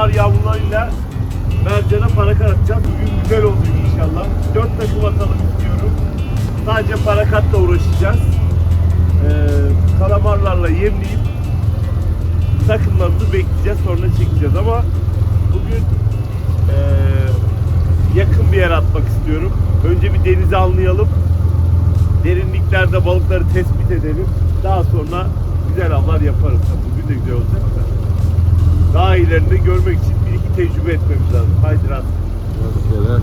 kalamar yavrularıyla mercana para atacağız. Bugün güzel olacak inşallah. Dört takım atalım istiyorum. Sadece parakatla uğraşacağız. Ee, kalamarlarla yemleyip takımlarımızı bekleyeceğiz. Sonra çekeceğiz ama bugün ee, yakın bir yere atmak istiyorum. Önce bir denize anlayalım. Derinliklerde balıkları tespit edelim. Daha sonra güzel avlar yaparız. Bugün de güzel olacak. Daha ileride görmek için bir iki tecrübe etmemiz lazım. Haydi rast. Rastgele.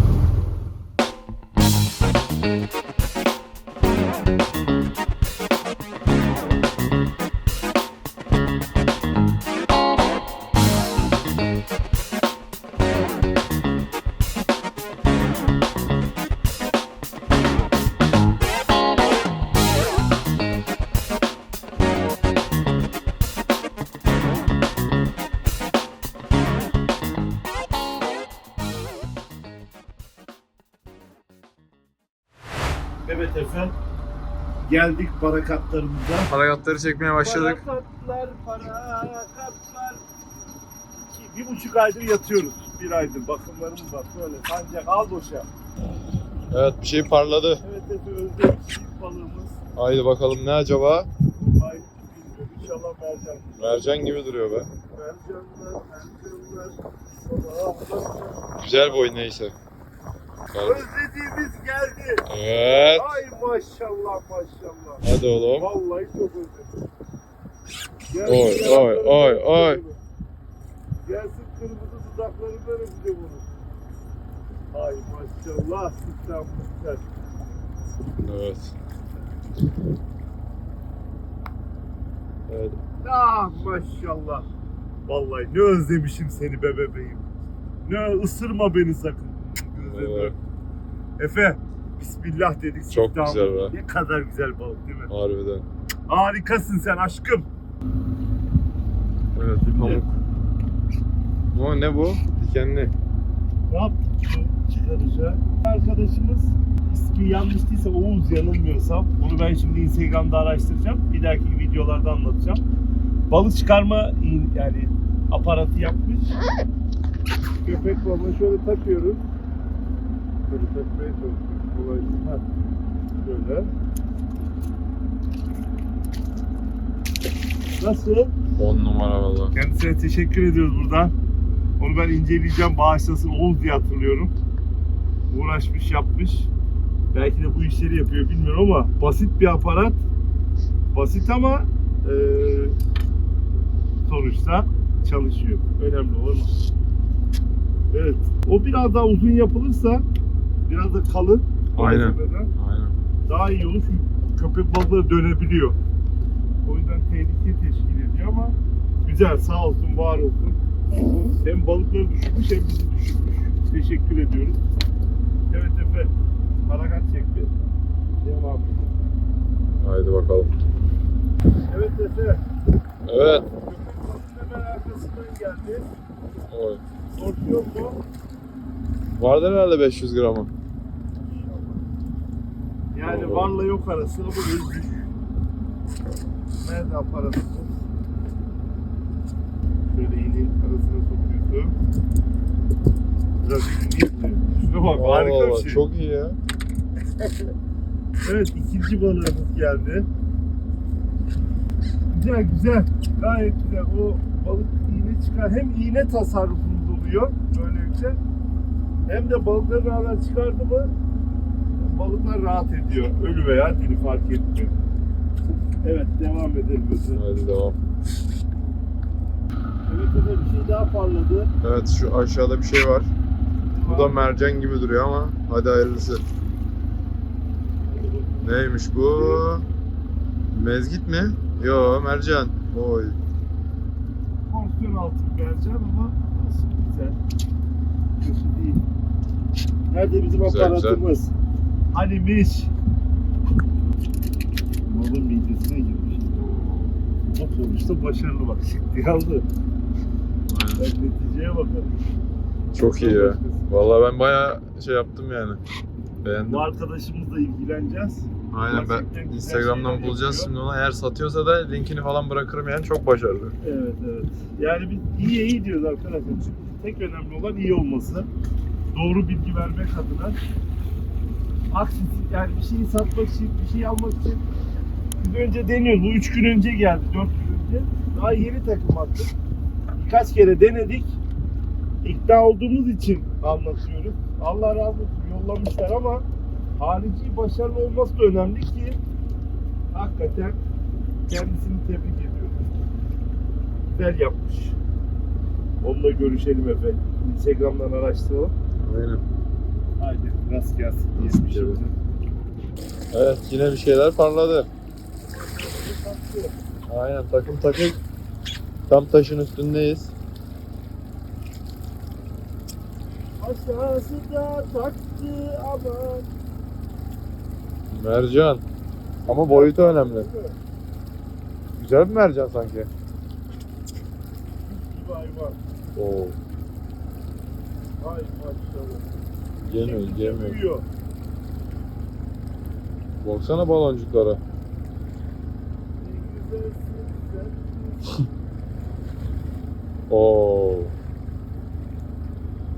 Geldik barakatlarımıza. Harekatları çekmeye başladık. Barakatlar, barakatlar. İki, bir buçuk aydır yatıyoruz. Bir aydır. Bakımlarımız var. Böyle sancak al boşa. Evet bir şey parladı. Evet Efe özledik balığımız. Haydi bakalım ne acaba? Ay bilmiyorum. İnşallah mercan. Mercan gibi duruyor be. Mercanlar, mercanlar. Güzel boy neyse. Özlediğimiz geldi. Evet. Ay maşallah maşallah. Hadi oğlum. Vallahi çok özledim. Oy, Gelsin oy, oy, oy. Gelsin kırmızı dudaklarından öpeceğim onu. Ay maşallah güzel. Evet. Evet. Ah maşallah. Vallahi ne özlemişim seni be bebeğim. Ne ısırma beni sakın. Evet. Efe Bismillah dedik. Çok siftahımız. güzel be. Ne kadar güzel balık değil mi? Harbiden. Harikasın sen aşkım. Evet pamuk. Bu ne bu? Dikenli. Ne yaptık bu çıkarıcı? Arkadaşımız ismi yanlış değilse Oğuz yanılmıyorsam. Onu ben şimdi Instagram'da araştıracağım. Bir dahaki videolarda anlatacağım. Balık çıkarma yani aparatı yapmış. Köpek balığını şöyle takıyoruz. Çalışıyoruz. Kolaylıkla. Ha, Şöyle. Nasıl? 10 numara valla. Kendisine teşekkür ediyoruz buradan. Onu ben inceleyeceğim. Bağışlasın Oğuz diye hatırlıyorum. Uğraşmış yapmış. Belki de bu işleri yapıyor bilmiyorum ama basit bir aparat. Basit ama eee, sonuçta çalışıyor. Önemli olan. Evet. O biraz daha uzun yapılırsa biraz da kalın. Aynen. Aynen. daha iyi olur çünkü köpek balıkları dönebiliyor. O yüzden tehlike teşkil ediyor ama güzel sağ olsun var olsun. Hem balıkları düşürmüş hem bizi düşürmüş. Teşekkür ediyoruz. Evet Efe. Harakat çek bir. Devam. Haydi bakalım. Evet Efe. Evet. Köpek balığı hemen arkasından geldi. Oy. Korkuyor mu? Vardır herhalde 500 gramı. Yani varla yok arası ama özgür. Nerede aparatımız? Şöyle iğnenin arasına sokuyorsun. Biraz iğne Şuna bak harika Allah bir Allah, şey. Çok iyi ya. Evet ikinci balığımız geldi. Güzel güzel. Gayet güzel. O balık iğne çıkar. Hem iğne tasarrufumuz oluyor böylelikle. Hem de balıkları beraber çıkardı mı balıklar rahat ediyor. Ölü veya diri fark etmiyor. Evet devam edelim. lütfen. Hadi devam. Evet evet bir şey daha parladı. Evet şu aşağıda bir şey var. Bu da mercan gibi duruyor ama hadi hayırlısı. Neymiş bu? Mezgit mi? Yo mercan. Oy. Porsiyon altı vereceğim ama nasıl güzel. Kötü değil. Nerede bizim Güzel, aparatımız? Hanimiş. Malın midesine girmiş. O sonuçta başarılı bak. Şimdi aldı. Ben neticeye bakarım. Çok iyi ya. Vallahi ben bayağı şey yaptım yani. Beğendim. Bu arkadaşımızla ilgileneceğiz. Aynen ben Gerçekten güzel Instagram'dan bulacağız yapıyor. şimdi onu. Eğer satıyorsa da linkini falan bırakırım yani çok başarılı. Evet evet. Yani biz iyi iyi diyoruz arkadaşlar. Çünkü tek önemli olan iyi olması. Doğru bilgi vermek adına. Aksisi yani bir şeyi satmak için, bir şey almak için biz önce deniyoruz. Bu üç gün önce geldi, dört gün önce. Daha yeni takım attık. Birkaç kere denedik. İkna olduğumuz için anlatıyoruz. Allah razı olsun yollamışlar ama harici başarılı olması da önemli ki hakikaten kendisini tebrik ediyorum. Güzel yapmış. Onunla görüşelim efendim. Instagram'dan araştıralım. Aynen. Haydi rast gelsin Evet. şimdi. Evet yine bir şeyler parladı. Aynen takım takım. Tam taşın üstündeyiz. Aşağısı da taktı ama. Mercan. Ama boyutu önemli. Güzel bir mercan sanki. Oo. Ay maşallah. Yemiyor, Çekti, yemiyor. uyuyor. Baksana baloncuklara. Ne güzelsin sen. Oo.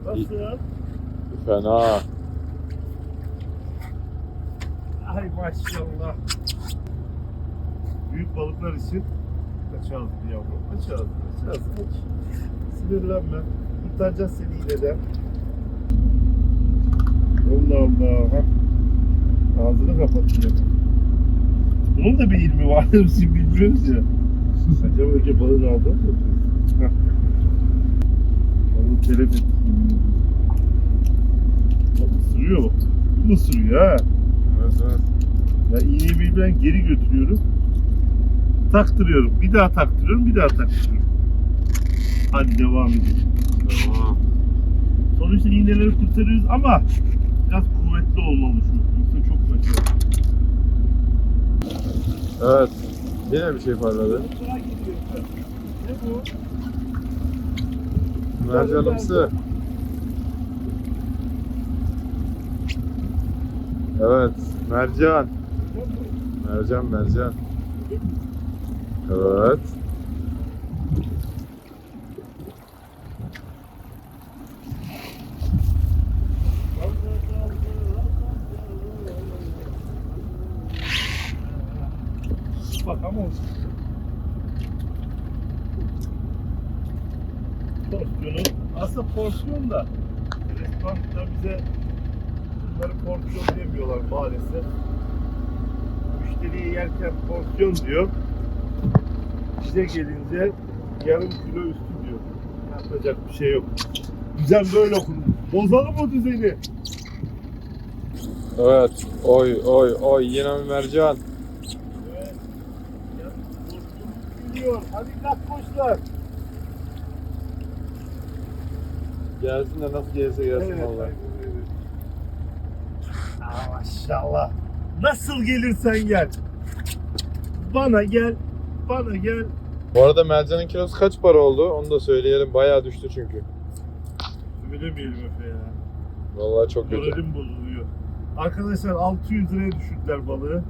Nasıl? Fena. Ay maşallah. Büyük balıklar için aç ağzını yavrum. Aç ağzını, aç ağzını, aç. Sinirlenme. Kurtaracağız seni yine de. Allah Allah. Ha. Ağzını kapatıyor. Bunun da bir ilmi var. Biz bilmiyoruz ya. Acaba önce balığın ağzını mı? Heh. Balığı telef ettik. Bak ısırıyor bak. Bu ısırıyor ha. Evet evet. Ya iğneyi bir ben geri götürüyorum. Taktırıyorum. Bir daha taktırıyorum. Bir daha taktırıyorum. Hadi devam edelim. Tamam. Sonuçta iğneleri kurtarıyoruz ama biraz kuvvetli olmalı şu. Yoksa çok kötü. Evet. Yine bir şey parladı. Ne bu? Mercanımsı. Evet. Mercan. Mercan mercan. Evet. Bak ama olsun. Porsiyonu aslında porsiyon da restoranda bize bunları demiyorlar maalesef. Müşteriye yerken porsiyon diyor. Bize gelince yarım kilo üstü diyor. Yapacak bir şey yok. Düzen böyle okunur. Bozalım o düzeni. Evet. Oy oy oy yine bir mercan. Evet. Geliyor. Hadi kalk koçlar. Gelsin de nasıl gelirse gelsin Evet, vallahi. Maşallah. Nasıl gelirsen gel. Bana gel. Bana gel. Bu arada mercanın kilosu kaç para oldu? Onu da söyleyelim. Bayağı düştü çünkü. Söylemeyelim Efe ya. Vallahi çok kötü. Moralim bozuluyor. Arkadaşlar 600 liraya düşürdüler balığı.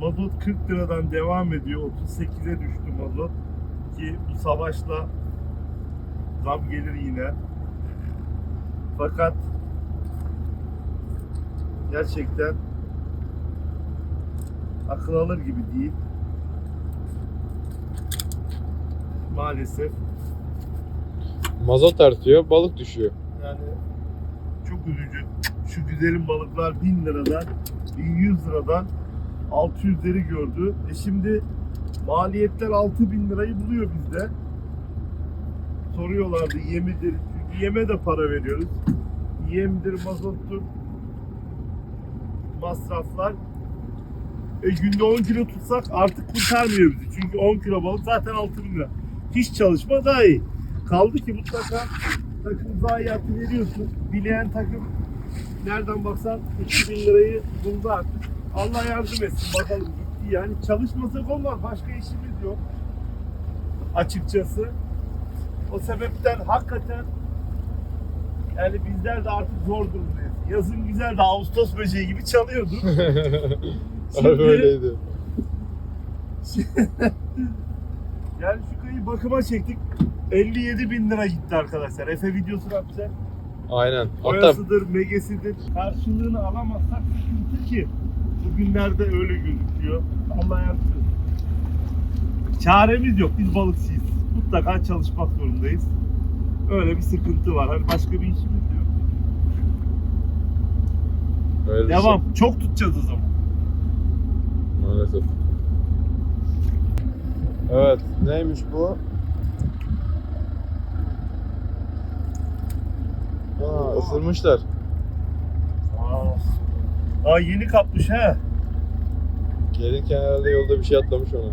Mazot 40 liradan devam ediyor. 38'e düştü mazot. Ki bu savaşla zam gelir yine. Fakat gerçekten akıl alır gibi değil. Maalesef Mazot artıyor, balık düşüyor. yani çok üzücü. Şu güzelim balıklar 1000 liradan 1100 liradan 600'leri gördü. E şimdi maliyetler 6000 lirayı buluyor bizde. Soruyorlardı yemidir. Çünkü yeme de para veriyoruz. Yemdir, mazottur. Masraflar. E günde 10 kilo tutsak artık kurtarmıyor bizi. Çünkü 10 kilo balık zaten 6000 lira. Hiç çalışma daha iyi. Kaldı ki mutlaka takım zayiatı veriyorsun. Bileyen takım nereden baksan 2000 lirayı buldu artık. Allah yardım etsin bakalım gitti yani. Çalışmasak olmaz. Başka işimiz yok. Açıkçası. O sebepten hakikaten yani bizler de artık zor durumdayız. Yazın güzel de Ağustos böceği gibi çalıyordu. Harbi öyleydi. Yani şu kayı bakıma çektik. 57 bin lira gitti arkadaşlar. Efe videosunu atacak. Aynen. Hatta Boyasıdır, megesidir. Karşılığını alamazsak sıkıntı ki. Bugünlerde öyle gözüküyor. Allah yardım. Çaremiz yok. Biz balıkçıyız. Mutlaka çalışmak zorundayız. Öyle bir sıkıntı var. Hani başka bir işimiz yok. Öyle Devam. Çok tutacağız o zaman. şey. Maalesef. Evet. Neymiş bu? Aa, ısırmışlar. Aa. Aa yeni kapmış he. Gelirken herhalde yolda bir şey atlamış ona.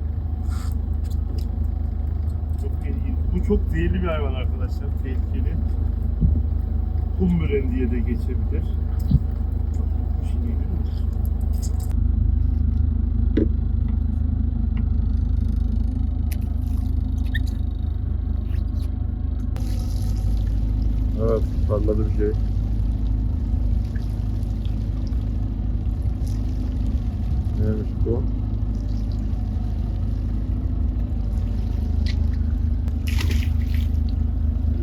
Çok iyi. Bu çok zehirli bir hayvan arkadaşlar. Tehlikeli. Kum müren diye de geçebilir. Bir şey değil mi? Evet. Parladı bir şey. Neymiş bu?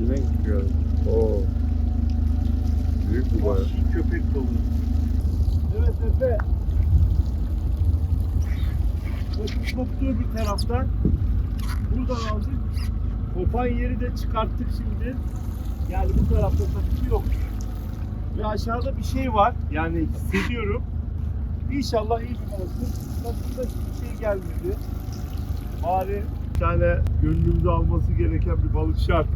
Yine gidiyor. Oo. Büyük bu bayağı. Köpek dolu. Evet Efe. Koptu koptuğu bir taraftan. Buradan aldık. Kopan yeri de çıkarttık şimdi. Yani bu tarafta takısı yok. Ve aşağıda bir şey var. Yani hissediyorum. İnşallah iyi bir balıktır. Takımda hiçbir şey gelmedi. Bari bir tane gönlümüzü alması gereken bir balık şart.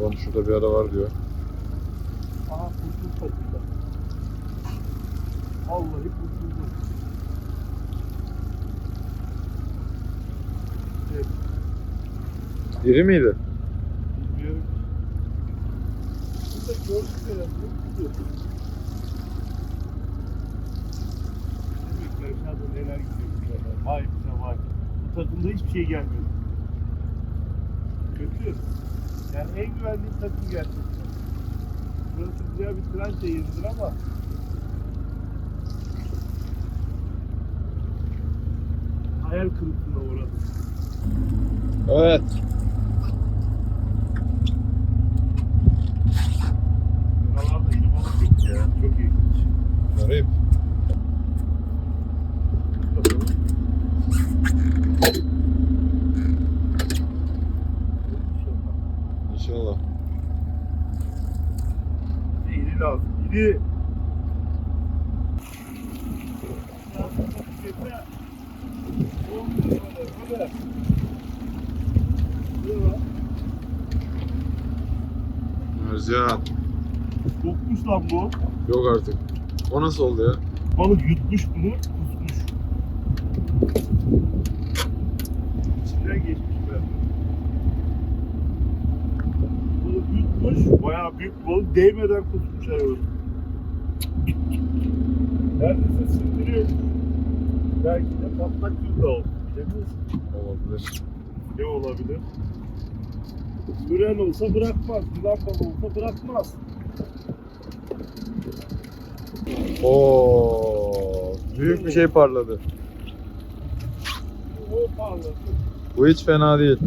Oğlum şurada bir ara var diyor. Aha kurtul takımda. Vallahi kurtuldum. Evet, İri miydi? bilmiyorum. Burada gördük herhalde. Demek ki aşağıda neler gidiyor. Vay bize vay. Bu takımda hiçbir şey gelmiyor. Kötü. Yani en güvendiğim takım gerçekten. Burası güzel bir tranca yeridir ama hayal kırıklığına uğradım. Evet. Buralarda yeni balık yok ya. Çok ilginç. Arayıp. Bakalım. İnşallah. İri lazım. İri. Mercan. Kokmuş lan bu. Yok artık. O nasıl oldu ya? Balık yutmuş bunu, kusmuş. İçinden geçmiş yutmuş, bayağı büyük bir balık değmeden kusmuş hayvan. Neredeyse sindiriyor. Belki de patlak yılda oldu. Bilemiyoruz. Olabilir. Ne olabilir? Müren olsa bırakmaz, yılan balığı olsa bırakmaz. Oo. Büyük bir şey parladı. O parladı. Bu hiç fena değil.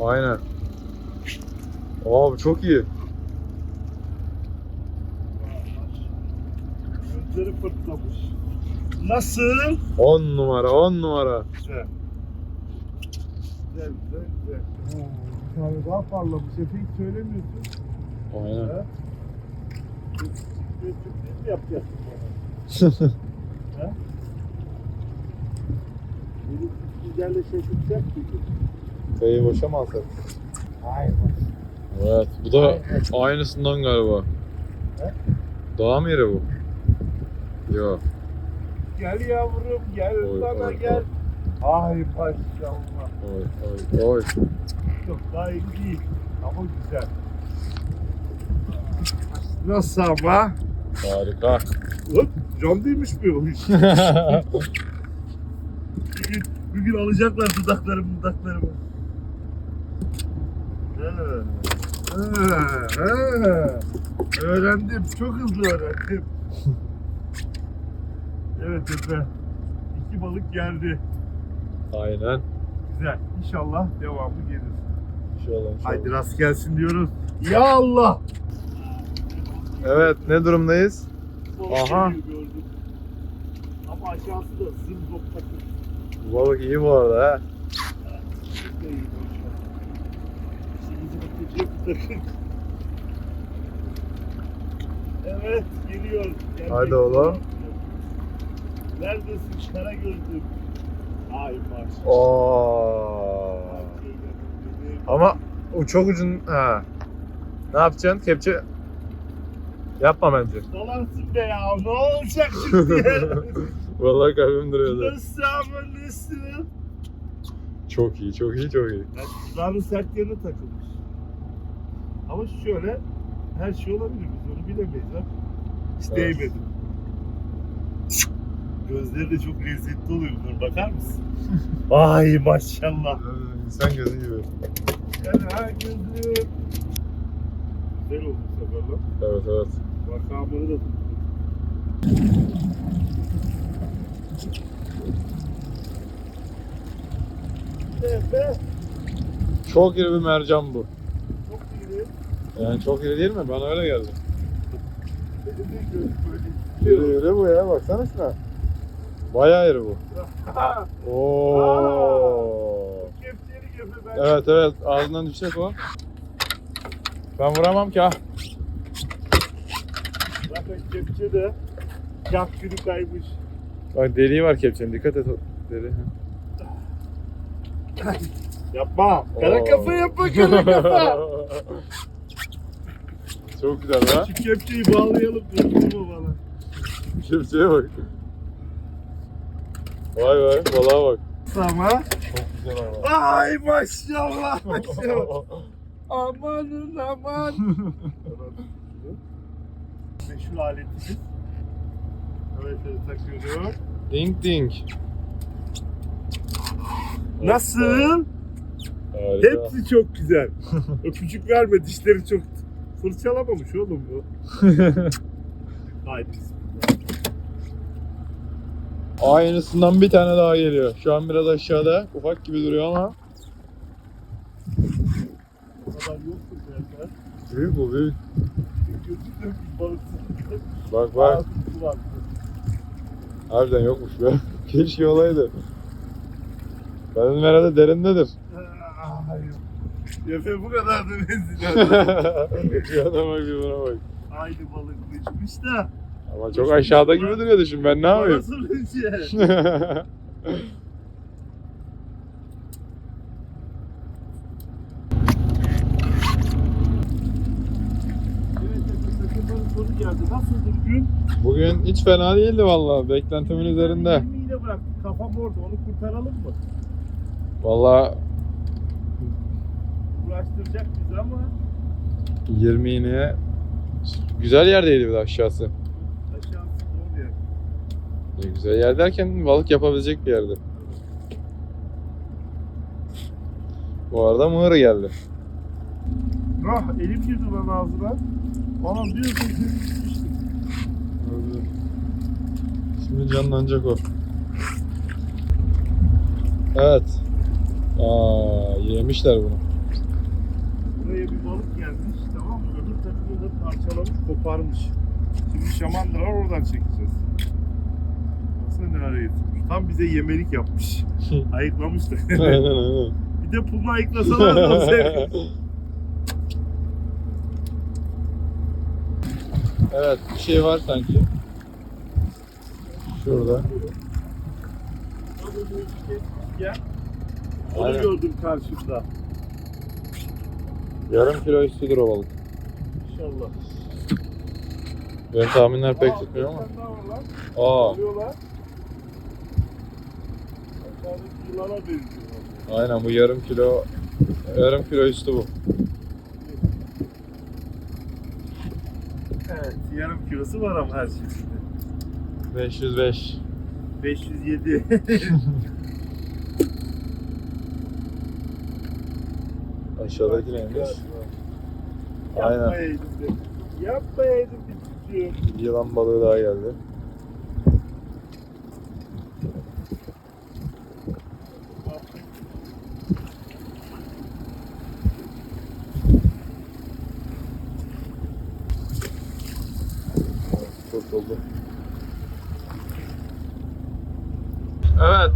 Aynen. Aa bu çok iyi. Gözleri fırtlamış. Nasıl? 10 numara 10 numara. Güzel. Güzel, güzel, güzel. Bir tane daha parlamış. Efe hiç söylemiyorsun. Aynen. Ha? Mi yapacaksın bana? ha? Beni güzelle şaşırtacak mıydı? Kayayı boşa mı alsak? Hayır. Evet. Bu da aynısından galiba. He? Daha mı iri bu? Yok. Gel yavrum gel Oy, bana oy, gel. Ay maşallah. Oy oy oy. Çok daha iyi değil ama güzel. Nasıl ama? Harika. Hop, can değilmiş bu iş. Bugün, bugün alacaklar dudaklarımı dudaklarımı. Evet. Ha, ha. Öğrendim. Çok hızlı öğrendim. evet Efe. İki balık geldi. Aynen. Güzel. İnşallah devamı gelir. İnşallah. inşallah. Haydi rast gelsin diyoruz. Ya Allah. Evet ne durumdayız? Balık Aha. gördüm. Ama aşağısı da zımbop takır. Bu balık iyi bu arada ha. Çok da iyi Evet geliyor. Gelmek Haydi oğlum. Neredesin kara gözlüm? Ay maşallah. Oo. Ama o çok ucun ha. Ne yapacaksın? Kepçe yapma bence. Dalansın be ya ne olacak şimdi? Vallahi kalbim duruyordu. Nasıl ama nasıl? Çok iyi, çok iyi, çok iyi. Yani sert yerine takılmış. Ama şöyle her şey olabilir biz onu bilemeyiz ha. Hiç Evet. değmedim. Gözleri de çok lezzetli oluyor bunlar bakar mısın? Ay maşallah. İnsan gözü gibi. Yani ha gözü. Güzel oldu bu sefer lan. Evet evet. Makamını da. Evet. Çok iri bir mercan bu. Çok iyi. Yani çok iri değil mi? Bana öyle geldi. İri iri bu ya baksana şuna. Bayağı iri bu. Oo. Evet evet ağzından düşecek o. Ben vuramam ki ha. Zaten kepçe de kap günü kaymış. Bak deliği var kepçenin dikkat et. o Deli. Yapma. Kara kafa yapma kara kafa. Çok güzel ha. Şu kepçeyi bağlayalım. Vurma bana. Kepçeye bak. Vay vay balığa bak. Sama. Çok güzel ama. Ay maşallah. maşallah. Amanın aman. Meşhur aletimiz. Evet evet takıyorum. Ding ding. Nasıl? Harika. Hepsi çok güzel. Öpücük verme dişleri çok fırçalamamış oğlum bu. Haydi. Aynısından bir tane daha geliyor. Şu an biraz aşağıda. Ufak gibi duruyor ama. O kadar yoktur zaten. Büyük bu büyük. Gözü dönmüş balıksız. Bak bak. Harbiden yokmuş be. Keşke olaydı. Ben dedim herhalde derindedir. Ay. Efe bu kadar da benziyor. Şu adama bir buna bak. Aynı balık düşmüş da. Ama çok aşağıda gibi duruyordu şimdi ben ne yapayım? Nasıl önce? Nasıldı bugün? Bugün hiç fena değildi vallahi. Beklentimin üzerinde. 20 ile bıraktık. Kafam orada. Onu kurtaralım mı? Vallahi Uğraştıracak bizi ama 20 iğneye güzel yerdeydi bir de aşağısı. aşağısı zor yer. E, güzel yer derken balık yapabilecek bir yerde. Bu arada mığır geldi. Ah elim girdi lan ağzına. Anam diyorsun gitmiştim. Şimdi canlanacak o. Evet. Aa, yemişler bunu. Buraya bir balık gelmiş tamam mı? Öbür takımı da parçalamış koparmış. Şimdi şamandırar oradan çekeceğiz. Baksana ne araya tutmuş. Tam bize yemelik yapmış. Ayıklamış da. aynen aynen. bir de pulunu ayıklasalar da evet bir şey var sanki. Şurada. Gel. Onu gördüm karşımda. Yarım kilo üstüdür o balık. İnşallah. Benim tahminler pek Aa, tutmuyor ama. Aa, Alıyorlar. Aşağıdaki yılana benziyor. aynen bu yarım kilo yarım kilo üstü bu. Evet, yarım kilosu var ama her şeyinde. 505. 507. Aşağıdaki neymiş? Aynen. Yapmayaydım. Yapmayaydım bir tutuyor. Yılan balığı daha geldi. Kurtuldu. Evet.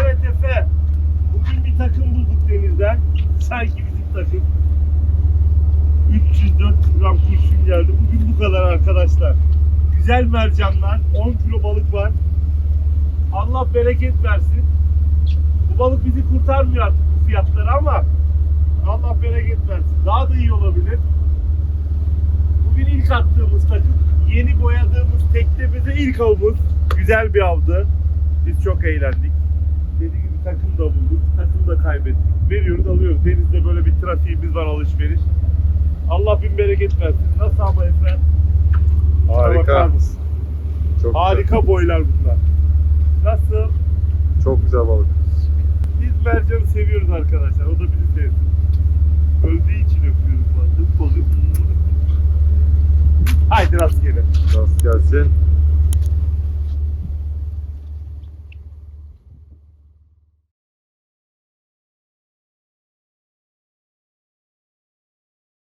Evet Efe. Bugün bir takım bulduk denizden. Sanki bizim takım. 300-400 gram kurşun geldi. Bugün bu kadar arkadaşlar. Güzel mercanlar. 10 kilo balık var. Allah bereket versin. Bu balık bizi kurtarmıyor artık bu fiyatlara ama Allah bereket versin. Daha da iyi olabilir. Bugün ilk attığımız takım. Yeni boyadığımız teknemize ilk avımız. Güzel bir avdı. Biz çok eğlendik. Dediğim gibi takım da bulduk. Takım da kaybettik. Veriyoruz alıyoruz. Denizde böyle bir trafiğimiz var alışveriş. Allah bin bereket versin. Nasıl ama Efe? Şuna bakar Harika. mısın? Çok güzel. Harika boylar bunlar. Nasıl? Çok güzel balık. Biz mercanı seviyoruz arkadaşlar. O da bizi sevsin. Öldüğü için öpüyoruz bazen. Haydi rastgele. Rast gelsin.